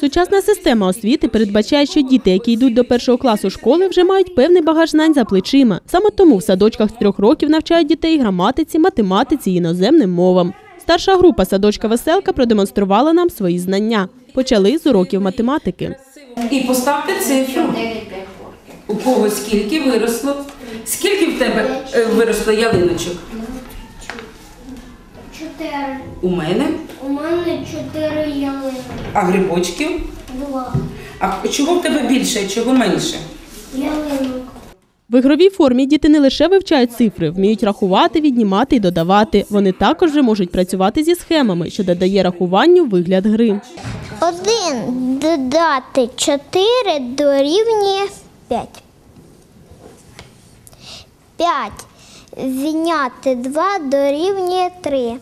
Сучасна система освіти передбачає, що діти, які йдуть до першого класу школи, вже мають певний багаж знань за плечима. Саме тому в садочках з трьох років навчають дітей граматиці, математиці і іноземним мовам. Старша група садочка Веселка продемонструвала нам свої знання. Почали з уроків математики. І поставте цифру. У кого скільки виросло? Скільки в тебе е, виросло ялиночок? Чотири. У мене. Мене чотири ялинки. А грибочків? Два. А чого в тебе більше, а чого менше? Ялинок. В ігровій формі діти не лише вивчають цифри, вміють рахувати, віднімати і додавати. Вони також вже можуть працювати зі схемами, що додає рахуванню вигляд гри. Один додати чотири дорівнює п'ять. П'ять відняти два дорівнює три.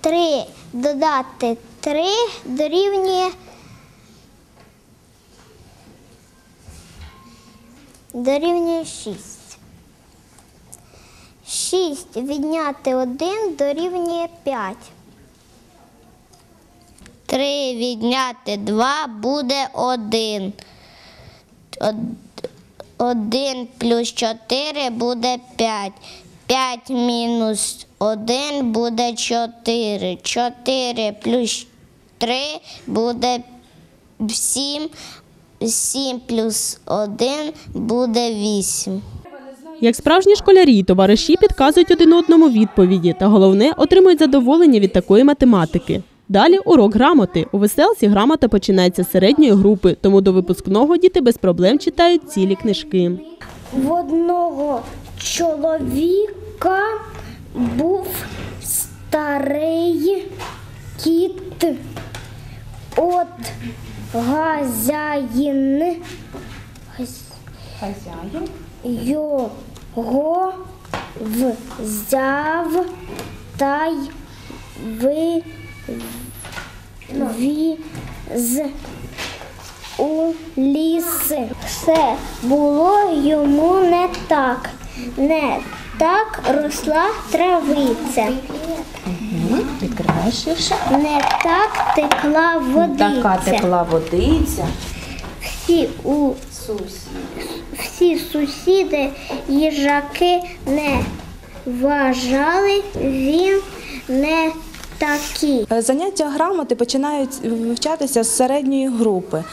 Три додати три дорівнює дорівнює шість. 6 відняти 1 дорівнює 5. 3 відняти 2 буде 1. 1 плюс 4 буде 5. 5 мінус 1 буде 4. 4 плюс 3 буде 7. 7 плюс 1 буде 8. Як справжні школярі товариші підказують один одному відповіді, та головне отримують задоволення від такої математики. Далі урок грамоти. У веселці грамота починається з середньої групи, тому до випускного діти без проблем читають цілі книжки. В одного чоловіка був старий кіт. От газяїн його взяв та й вивіз у ліс. Все було йому не так, не так росла травиця. Відкриваєш ширше. Не так текла водиця. Така текла водиця. Всі, у, всі сусіди їжаки не вважали, він не такий. Е, Заняття грамоти починають вивчатися з середньої групи.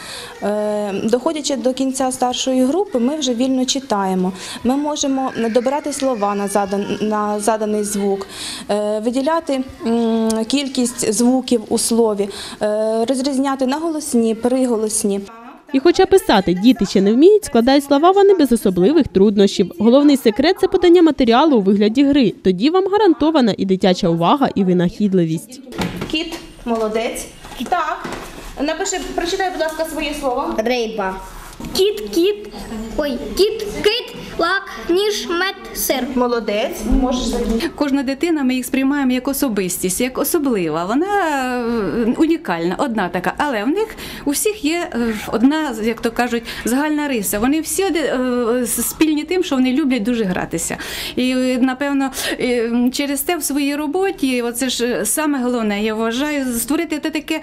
Е, Доходячи до кінця старшої групи, ми вже вільно читаємо. Ми можемо добирати слова на задан- на заданий звук, е, виділяти кількість звуків у слові, розрізняти наголосні, приголосні. І хоча писати діти ще не вміють, складають слова вони без особливих труднощів. Головний секрет це подання матеріалу у вигляді гри. Тоді вам гарантована і дитяча увага, і винахідливість. Кіт, молодець. Так. Напиши, прочитай, будь ласка, своє слово. Риба. Кіт, кіт, ой, кіт, кит, лак, ніж, мед, сир. Молодець. Можеш Кожна дитина ми їх сприймаємо як особистість, як особлива. Вона е, унікальна, одна така. Але в них у всіх є е, одна, як то кажуть, загальна риса. Вони всі е, спільні тим, що вони люблять дуже гратися. І напевно через те в своїй роботі, оце ж саме головне, я вважаю, створити те таке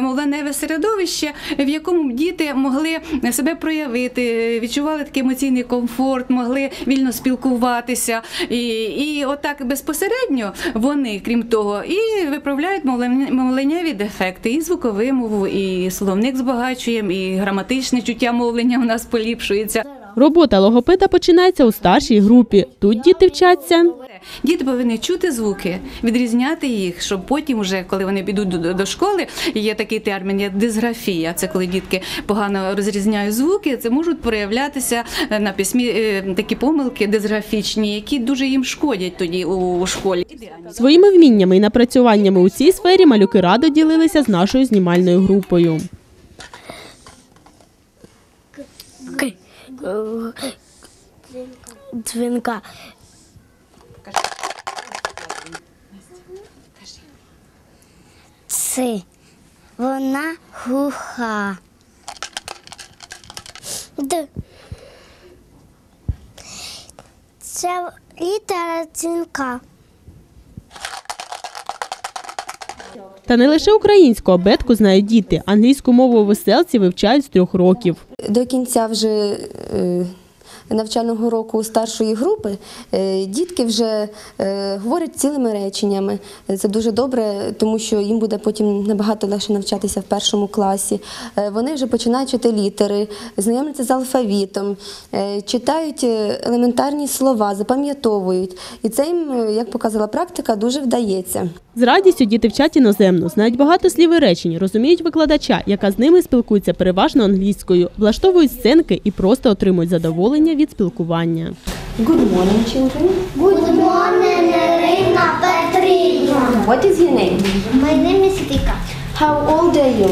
мовленеве середовище, в якому діти могли себе проявити, відчували такий емоційний комфорт, могли вільно спілкуватися. І, і отак безпосередньо вони, крім того, і виправляють мовлен- мовленнєві дефекти, і звукову мову, і словник збагачуємо, і граматичне чуття мовлення у нас поліпшується. Робота логопеда починається у старшій групі. Тут діти вчаться Діти повинні чути звуки, відрізняти їх, щоб потім, вже коли вони підуть до, школи, є такий термін, як дисграфія. Це коли дітки погано розрізняють звуки, це можуть проявлятися е, на письмі е, такі помилки дисграфічні, які дуже їм шкодять тоді у, у школі. своїми вміннями і напрацюваннями у цій сфері малюки радо ділилися з нашою знімальною групою. Дзвінка. Це вона глуха. Це літера дзвінка. Та не лише українську абетку знають діти. Англійську мову веселці вивчають з трьох років. До кінця вже е, навчального року старшої групи е, дітки вже е, говорять цілими реченнями. Це дуже добре, тому що їм буде потім набагато легше навчатися в першому класі. Е, Вони вже починають чити літери, знайомляться з алфавітом, е, читають е, елементарні слова, запам'ятовують. І це їм, е, як показала практика, дуже вдається. З радістю діти вчать іноземну, знають багато слів і речень, розуміють викладача, яка з ними спілкується переважно англійською, влаштовують сценки і просто отримують задоволення від спілкування. Good morning, children. Good morning, Ірина Петрівна. What is your name? My name is Vika. How old are you?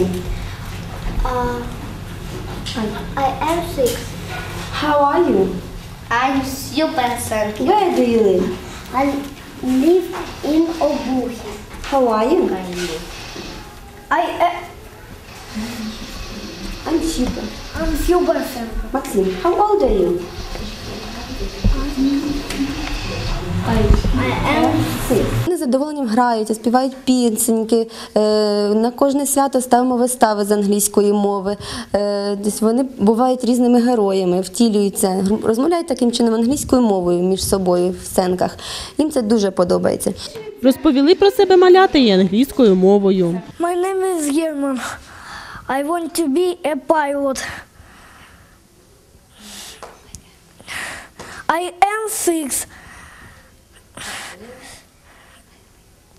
Uh, I am six. How are you? I'm super thank Where do you live? I live in Obuhi. How are you? I uh, I'm super. I'm super thank Maxim, how old are you? Вони задоволенням граються, співають пісеньки. Е, на кожне свято ставимо вистави з англійської мови. Е, десь вони бувають різними героями, втілюються, розмовляють таким чином англійською мовою між собою в сценках. Їм це дуже подобається. Розповіли про себе малята і англійською мовою. My name is German. I want to be a pilot. I am six.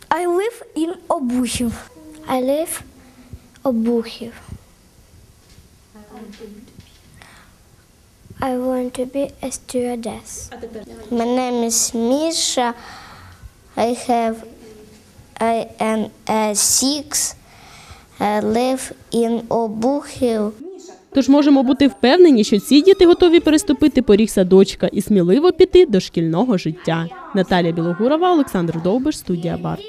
I live in Obuchiv. I live Obuhiv. I want to be a stewardess. My name is Misha. I have I am uh, six. I і обухів. Тож можемо бути впевнені, що ці діти готові переступити поріг садочка і сміливо піти до шкільного життя. Наталія Білогурова, Олександр Довбиш, студія Барт.